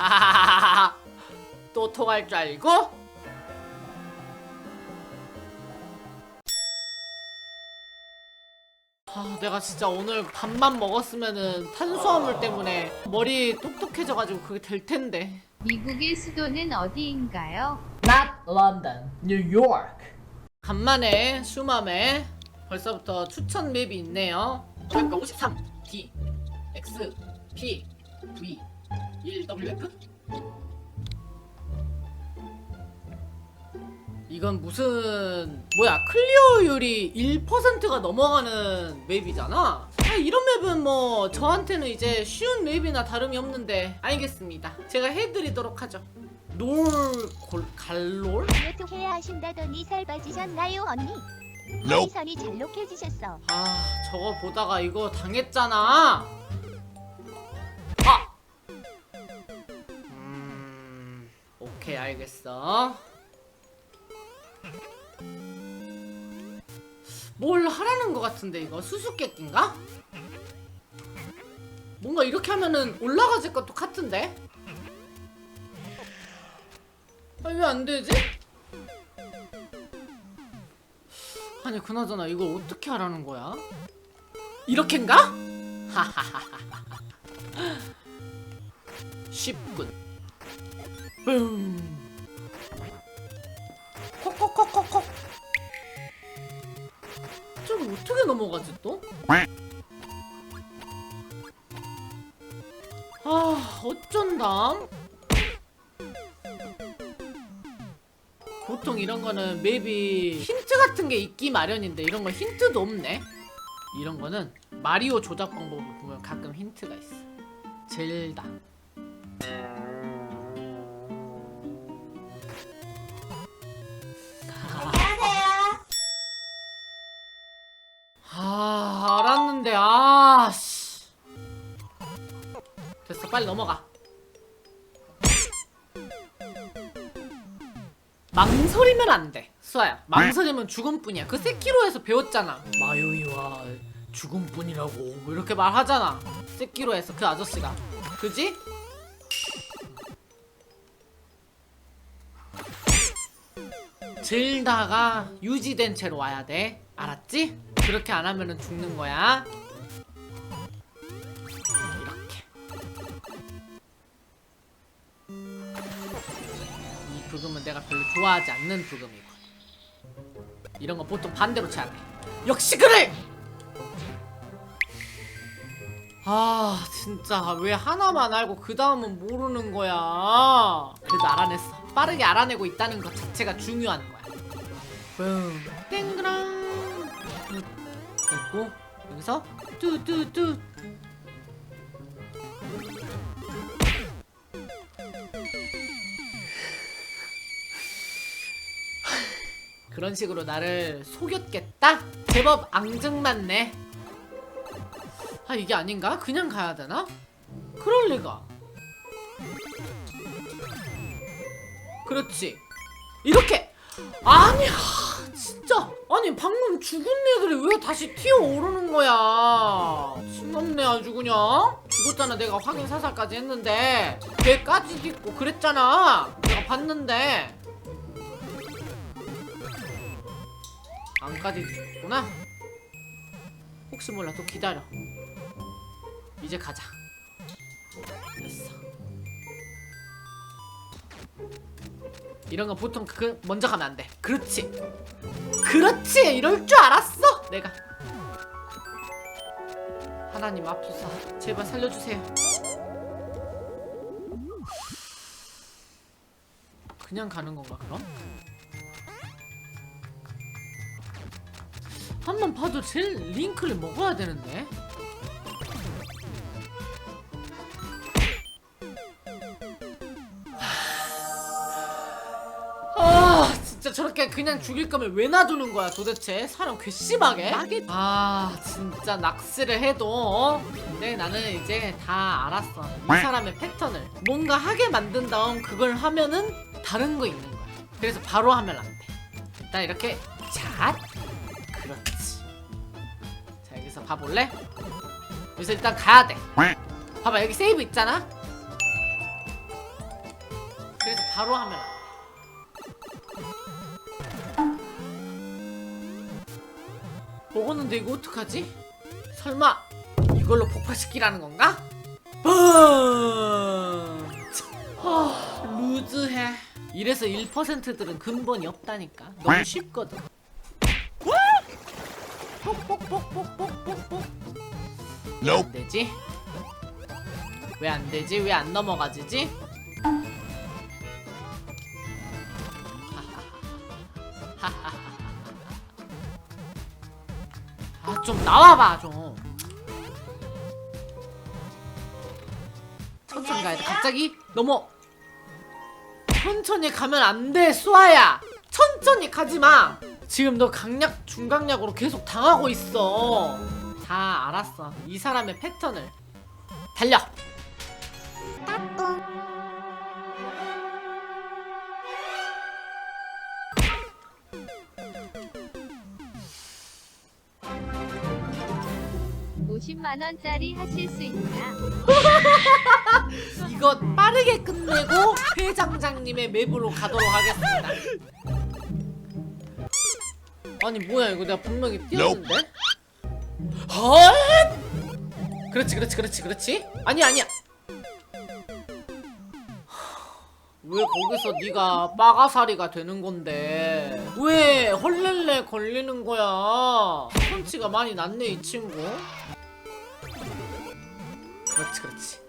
하하하하. 또 통할 줄 알고? 아, 내가 진짜 오늘 밥만 먹었으면은 탄수화물 때문에 머리 똑똑해져가지고 그게 될 텐데. 미국의 수도는 어디인가요? Not London, New York. 간만에 슈맘에 벌써부터 추천 맵이 있네요. 그러니까 53 D X P V 1 W F 이건 무슨 뭐야 클리어율이 1%가 넘어가는 맵이잖아. 아, 이런 맵은 뭐 저한테는 이제 쉬운 맵이나 다름이 없는데 알겠습니다. 제가 해드리도록 하죠. 놀 골, 갈롤? 다이어트 해야 하신다더니 살 빠지셨나요 언니? 허리선이 잘록해지셨어 아 저거 보다가 이거 당했잖아 아! 오케이 알겠어 뭘 하라는 것 같은데 이거 수수께끼인가? 뭔가 이렇게 하면은 올라가질 것도 같은데? 아왜안 되지? 아니 그나저나 이걸 어떻게 하라는 거야? 이렇게인가? 하하하하 쉽군 뿡 콕콕콕콕콕 저거 어떻게 넘어가지 또? 아 어쩐담? 보통 이런 거는 맵이 힌트 같은 게 있기 마련인데 이런 건 힌트도 없네. 이런 거는 마리오 조작 방법을 보면 가끔 힌트가 있어. 젤다. 아 씨. 됐어 빨리 넘어가. 망설이면 안 돼. 수아야. 망설이면 죽음뿐이야. 그 세키로에서 배웠잖아. 마요이와 죽음뿐이라고 뭐 이렇게 말하잖아. 세키로에서 그 아저씨가. 그지? 질다가 유지된 채로 와야 돼. 알았지? 그렇게 안 하면은 죽는 거야. 이 부금은 내가 별로 좋아하지 않는 부금이고 이런 거 보통 반대로 쳐야 돼 역시 그래! 아 진짜. 왜 하나만 알고 그 다음은 모르는 거야? 그래도 알아냈어. 빠르게 알아내고 있다는 것 자체가 중요한 거야. 뿡 땡그랑. 됐고 여기서 뚜뚜뚜 그런 식으로 나를 속였겠다? 제법 앙증맞네. 아 이게 아닌가? 그냥 가야 되나? 그럴 리가. 그렇지. 이렇게. 아니야. 진짜. 아니 방금 죽은 애들이 왜 다시 튀어오르는 거야? 징없네 아주 그냥. 죽었잖아 내가 확인 사살까지 했는데 배까지도 있고 그랬잖아. 내가 봤는데. 안까지 죽구나. 혹시 몰라 또 기다려. 이제 가자. 됐어. 이런 거 보통 그 먼저 가면 안 돼. 그렇지. 그렇지. 이럴 줄 알았어. 내가. 하나님 앞서서 제발 살려주세요. 그냥 가는 건가 그럼? 한 번 봐도 제일 링크를 먹어야 되는데. 아 진짜 저렇게 그냥 죽일 거면 왜 놔두는 거야 도대체? 사람 괘씸하게? 아 진짜 낚시를 해도 어? 근데 나는 이제 다 알았어. 이 사람의 패턴을. 뭔가 하게 만든 다음 그걸 하면은 다른 거 있는 거야. 그래서 바로 하면 안돼. 일단 이렇게 잣 자 여기서 일단 가야 돼 봐봐 여기 세이브 있잖아 바로 하면. 먹었는데 이거 어떡하지? 설마 이걸로 폭파시키라는 건가? 아, 루즈해. 이래서 1%들은 근본이 없다니까. 너무 쉽거든. 뽁뽁뽁뽁뽁뽁뽁. 안 되지? 왜 안 되지? 왜 안 넘어가지지? 아 좀 나와봐 좀 천천히 가야 돼 갑자기 넘어 천천히 가면 안돼 수아야 천천히 가지마 지금 너 강약 중강약으로 계속 당하고 있어 다 알았어 이 사람의 패턴을 달려 오 50만 원짜리 하실 수 있나? 이거 빠르게 끝내고 회장장님의 맵으로 가도록 하겠습니다. 아니 뭐야 이거 내가 분명히 뛰었는데? 헛! 그렇지 그렇지 그렇지 그렇지 아니 아니야 왜 거기서 네가 빠가사리가 되는 건데 왜 헐렐레 걸리는 거야 펀치가 많이 났네 이 친구 그렇지 그렇지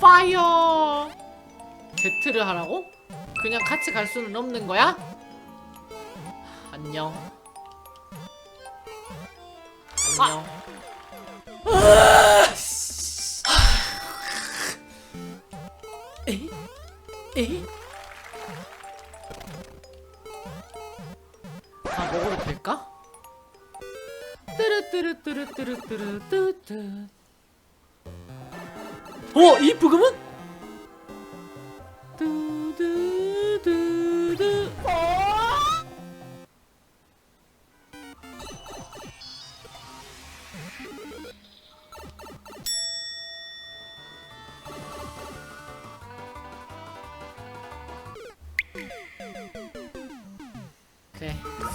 파이어 Z를 하라고? 그냥 같이 갈 수는 없는 거야? 안녕 안녕 아! 씨. 에? 에? 다 먹어도 될까? 뚜루뚜루뚜루뚜루뚜루뚜뚜 어? 이 부금은? 두두두두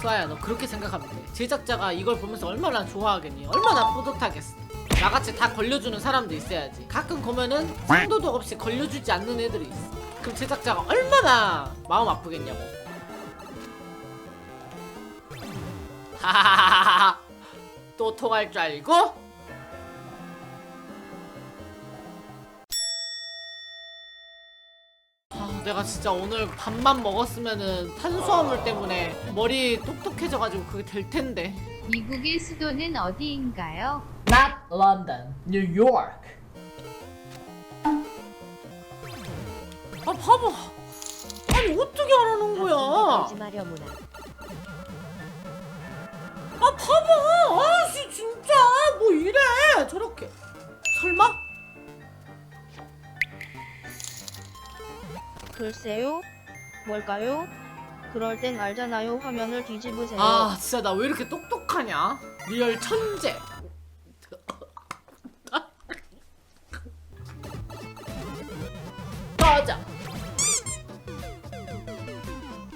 어? 그래 수아야 너 그렇게 생각하면 돼. 제작자가 이걸 보면서 얼마나 좋아하겠니? 얼마나 뿌듯하겠어. 나같이 다 걸려주는 사람도 있어야지. 가끔 보면은 상도도 없이 걸려주지 않는 애들이 있어. 그럼 제작자가 얼마나 마음 아프겠냐고. 하하하하 또 통할 줄 알고? 내가 진짜 오늘 밥만 먹었으면은 탄수화물 때문에 머리 똑똑해져가지고 그게 될 텐데. 미국의 수도는 어디인가요? Not London, New York. 아 바보. 아니 어떻게 알아놓은 거야? 아 바보. 아씨 진짜 뭐 이래 저렇게. 설마? 글쎄요? 뭘까요? 그럴 땐 알잖아요. 화면을 뒤집으세요. 아 진짜 나 왜 이렇게 똑똑하냐? 리얼 천재. 맞아.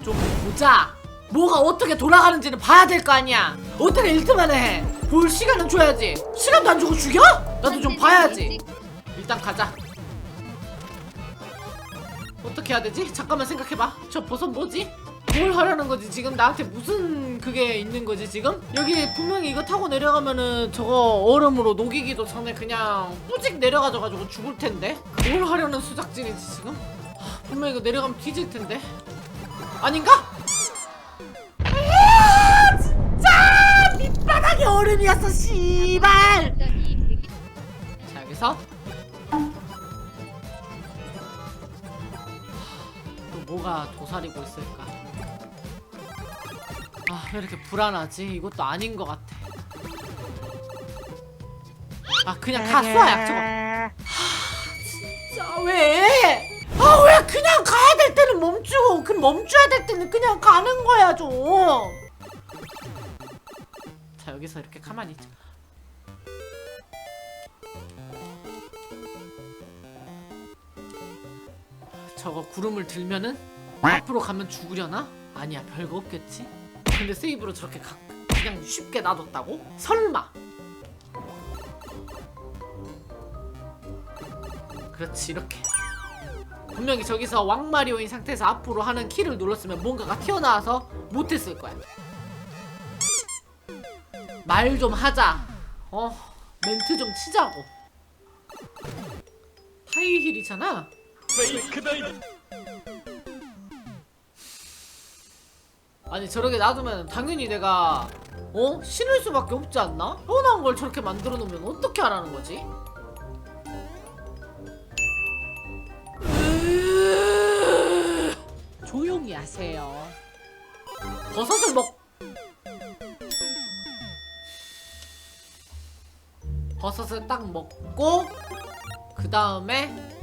좀 보자. 뭐가 어떻게 돌아가는지는 봐야 될 거 아니야. 어떻게 1등만 해? 볼 시간은 줘야지. 시간도 안 주고 죽여? 나도 좀 봐야지. 일단 가자. 해야 되지? 잠깐만 생각해봐. 저 버섯 뭐지? 뭘 하려는 거지? 지금 나한테 무슨 그게 있는 거지 지금? 여기 분명히 이거 타고 내려가면은 저거 얼음으로 녹이기도 전에 그냥 뿌직 내려가져가지고 죽을 텐데? 뭘 하려는 수작질이지 지금? 하, 분명히 이거 내려가면 뒤질 텐데? 아닌가? 아, 진짜 밑바닥이 얼음이었어 씨발! 자 여기서 뭐가 도사리고 있을까? 아 왜 이렇게 불안하지? 이것도 아닌 것 같아. 아 그냥 가 쏴야 저거. 진짜 왜? 아 왜 그냥 가야 될 때는 멈추고 그 멈춰야 될 때는 그냥 가는 거야 좀. 자 여기서 이렇게 가만히 있자. 저거 구름을 들면은 앞으로 가면 죽으려나? 아니야 별거 없겠지. 근데 세이브로 저렇게 가, 그냥 쉽게 놔뒀다고? 설마! 그렇지 이렇게. 분명히 저기서 왕마리오인 상태에서 앞으로 하는 키를 눌렀으면 뭔가가 튀어나와서 못했을 거야. 말 좀 하자. 어 멘트 좀 치자고. 하이힐이잖아 아니 저렇게 놔두면 당연히 내가 어? 신을 수밖에 없지 않나? 뻔한 걸 저렇게 만들어 놓으면 어떻게 하라는 거지? 조용히 하세요 버섯을 먹 버섯을 딱 먹고 그 다음에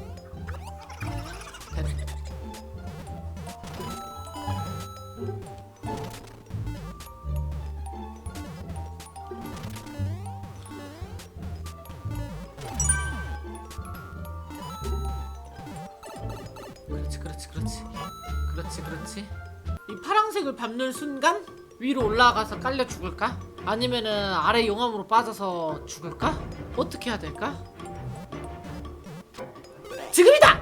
그렇지 그렇지 이 파란색을 밟는 순간 위로 올라가서 깔려 죽을까? 아니면은 아래 용암으로 빠져서 죽을까? 어떻게 해야 될까? 지금이다!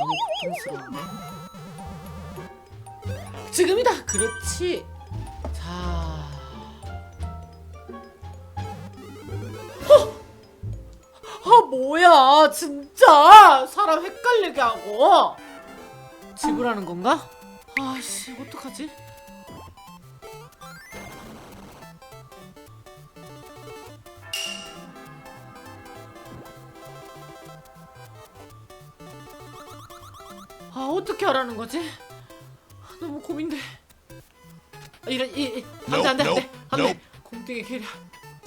너무 고통스러운데 지금이다! 그렇지 뭐야 진짜? 사람 헷갈리게 하고. 지불하는 건가? 아씨 어떡하지? 아 어떻게 하라는 거지? 너무 고민돼. 아, 이래 이 안돼 안돼 안돼. 안돼. 공중에 계려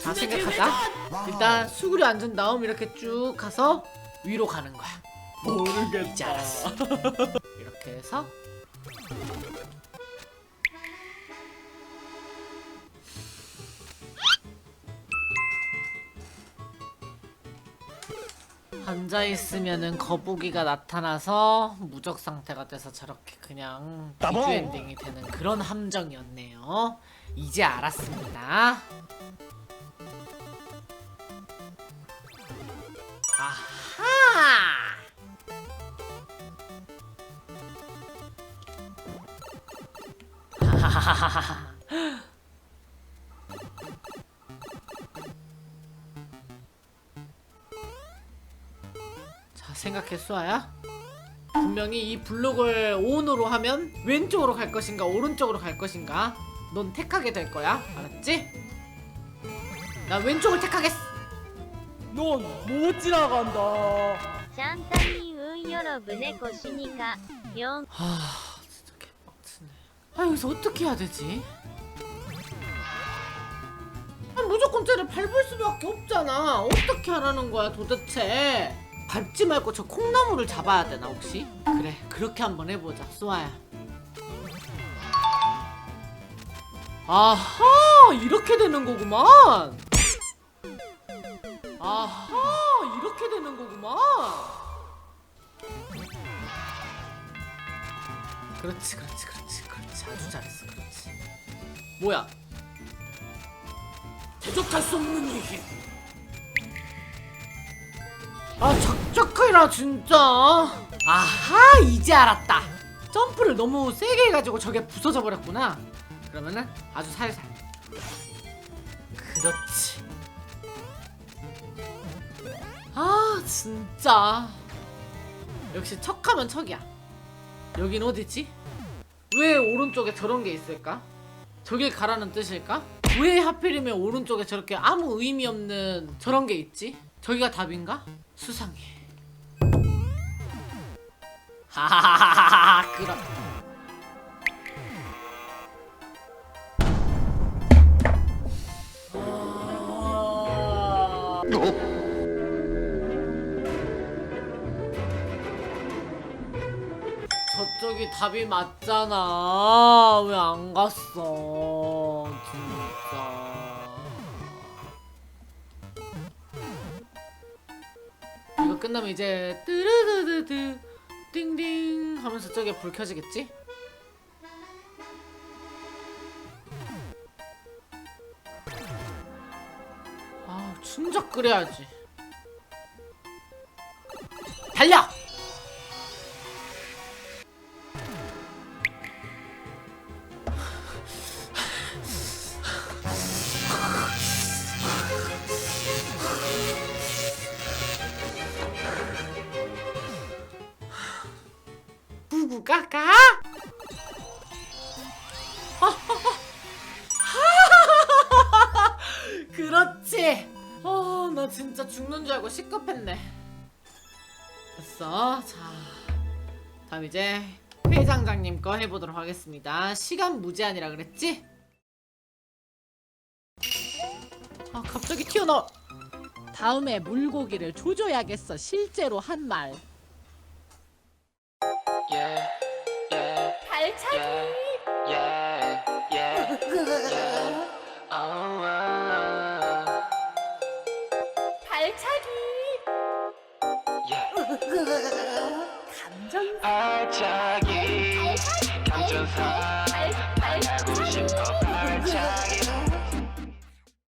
자 생각하자. 일단 수그려 앉은 다음 이렇게 쭉 가서 위로 가는 거야. 모르겠지 알았어. 이렇게 해서. 앉아 있으면은 거북이가 나타나서 무적 상태가 돼서 저렇게 그냥 비주 엔딩이 되는 그런 함정이었네요. 이제 알았습니다. 하하하하하. 자 생각해 수아야 분명히 이 블록을 ON으로 하면 왼쪽으로 갈 것인가 오른쪽으로 갈 것인가 넌 택하게 될 거야 알았지? 나 왼쪽을 택하겠어 넌 못 지나간다. ちゃんたに運よろぶねこしにか4 하 진짜 개빡치네 아 여기서 어떻게 해야 되지? 아, 무조건 쟤를 밟을 수밖에 없잖아. 어떻게 하라는 거야 도대체? 밟지 말고 저 콩나물을 잡아야 되나 혹시? 그래 그렇게 한번 해보자. 수아야. 아하 이렇게 되는 거구만. 아하 이렇게 되는 거구만. 그렇지 그렇지 그렇지 그렇지 아주 잘했어. 그렇지. 뭐야? 대적할 수 없는 이힘 아 작작해라 진짜. 아하 이제 알았다. 점프를 너무 세게 해가지고 저게 부서져 버렸구나. 그러면은 아주 살살. 그렇지. 아 진짜. 역시 척하면 척이야. 여긴 어디지? 왜 오른쪽에 저런 게 있을까? 저길 가라는 뜻일까? 왜 하필이면 오른쪽에 저렇게 아무 의미 없는 저런 게 있지? 저기가 답인가? 수상해. 하하하하하. 아... 저쪽이 답이 맞잖아. 왜 안 갔어? 진짜. 이거 자 끝나면 이제 뜨르르르드 띵띵 하면서 저게 불 켜지겠지? 아 진작 그래야지 달려! 이제 회장장님 거 해보도록 하겠습니다. 시간 무제한이라 그랬지? 아 갑자기 튀어나와 다음에 물고기를 조져야겠어 실제로 한말. Yeah, yeah, 발차기